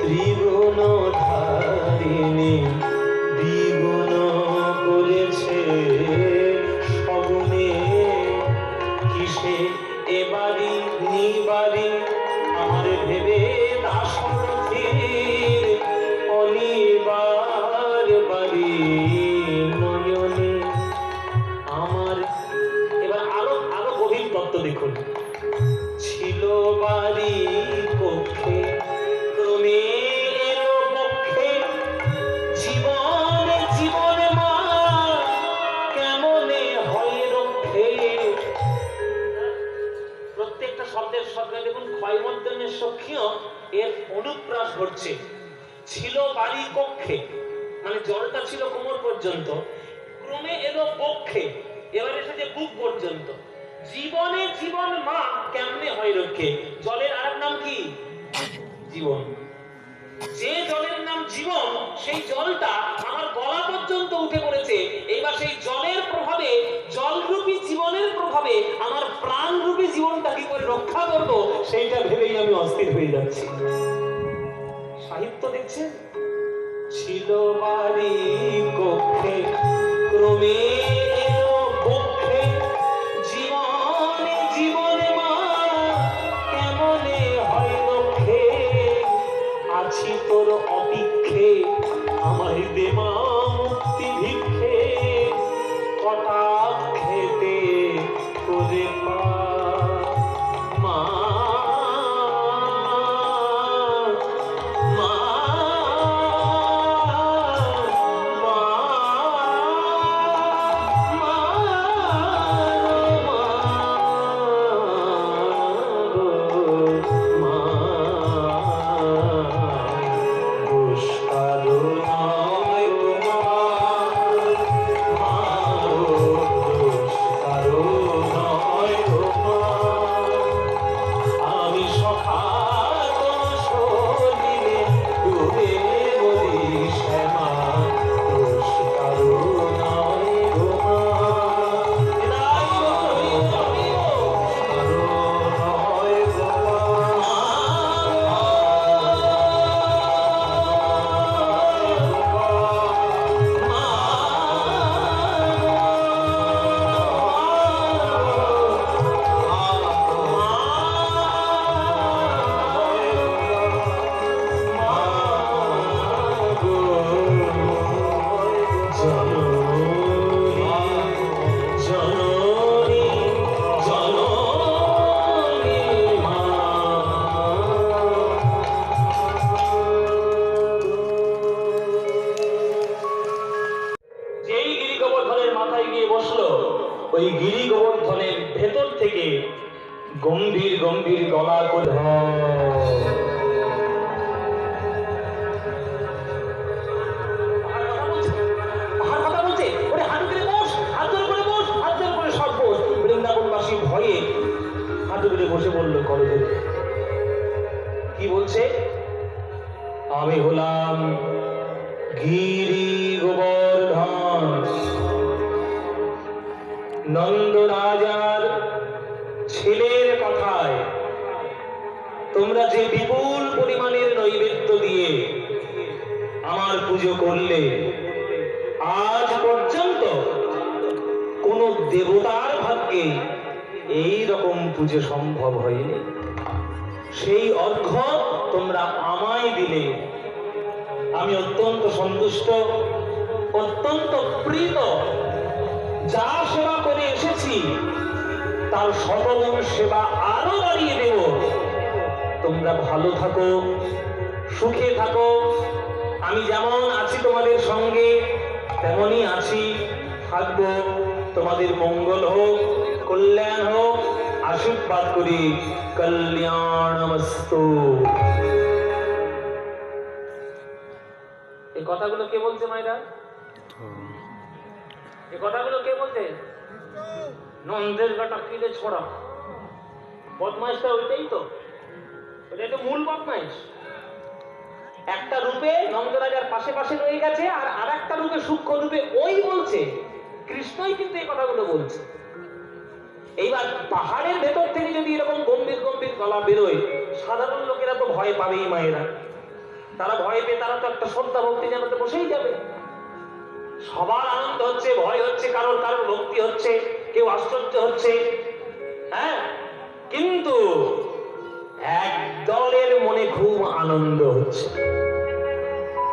trilha. সক্ষীয় এর অনুপ্রাস ঘটছে। ছিল বাড়ি কক্ষে মানে জলটা ছিল কোমর পর্যন্ত, ক্রমে এলো পক্ষে এবার বুক পর্যন্ত। জীবনে জীবন মা কেমনে হয় রক্ষে? জলের আরেক নাম কি? জীবন। যে জলের নাম জীবন, সেই জলটা আমার গলা পর্যন্ত উঠে পড়েছে। এইবার সেই জলরূপী প্রভাবে আমার প্রাণরূপী জীবনটা কি করে রক্ষা করব, সেইটা ভেবেই আমি অস্থির হয়ে যাচ্ছি। সাহিত্য দেখছেন? ছিল বাড়ি কক্ষে, ক্রমে হয় আছি তোর অপেক্ষে, আমায় দেমা ওই গিরি গোবর্ধনের ভেতর থেকে গম্ভীর গম্ভীর গলা করে ভয়ে বসে কি বলছে? আমি হলাম গিরি গোবর্ধন নন্দ রাজার ছেলের কথায়, তোমরা যে বিপুল পরিমাণের নৈবেদ্য দিয়ে আমার পুজো করলে, আজ পর্যন্ত কোন দেবতার ভাগ্যে এই রকম পুজো সম্ভব হয়নি। সেই অর্ঘ্য তোমরা আমায় দিলে। আমি অত্যন্ত সন্তুষ্ট, অত্যন্ত প্রীত যা সেবা করে এসেছি, তার শতগুণ সেবা আরও বাড়িয়ে দেব। তোমরা ভালো থাকো, সুখে থাকো। আমি যেমন আছি তোমাদের সঙ্গে তেমনই আছি। থাকব তোমাদের মঙ্গল হোক, কল্যাণ হোক, আশীর্বাদ করি। কল্যাণমস্তু। এই কথাগুলো কে বলছে মায়েরা? এ কথাগুলো কে বলছে? নন্দের গাটা কিলে ছড়া বদমাইশটা ওইটাই তো। ওইটাই তো মূল বদমাইশ। একটা রূপে নন্দরাজার পাশে পাশে রয়ে গেছে আর আর একটা রূপে সূক্ষ্ম রূপে ওই বলছে। কৃষ্ণই কিন্তু এই কথাগুলো বলছে। এইবার পাহাড়ের ভেতর থেকে যদি এরকম গম্ভীর গম্ভীর গলা বেরোয়, সাধারণ লোকেরা তো ভয় পাবেই মায়েরা। তারা ভয় পেয়ে তারা তো একটা শ্রদ্ধা ভক্তি জানাতে বসেই যাবে। সবার আনন্দ হচ্ছে, ভয় হচ্ছে, কারোর কারোর ভক্তি হচ্ছে, কেউ আশ্চর্য হচ্ছে। হ্যাঁ? কিন্তু এক দলের মনে খুব আনন্দ হচ্ছে।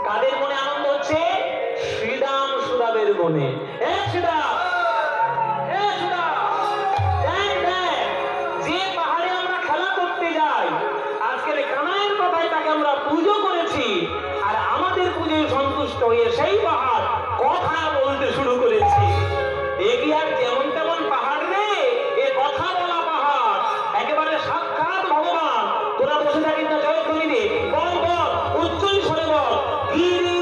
কাদের মনে আনন্দ হচ্ছে? শ্রীরাম সুরাবের মনে। জমিনে কম বল উচ্চ সরে বল ধীরে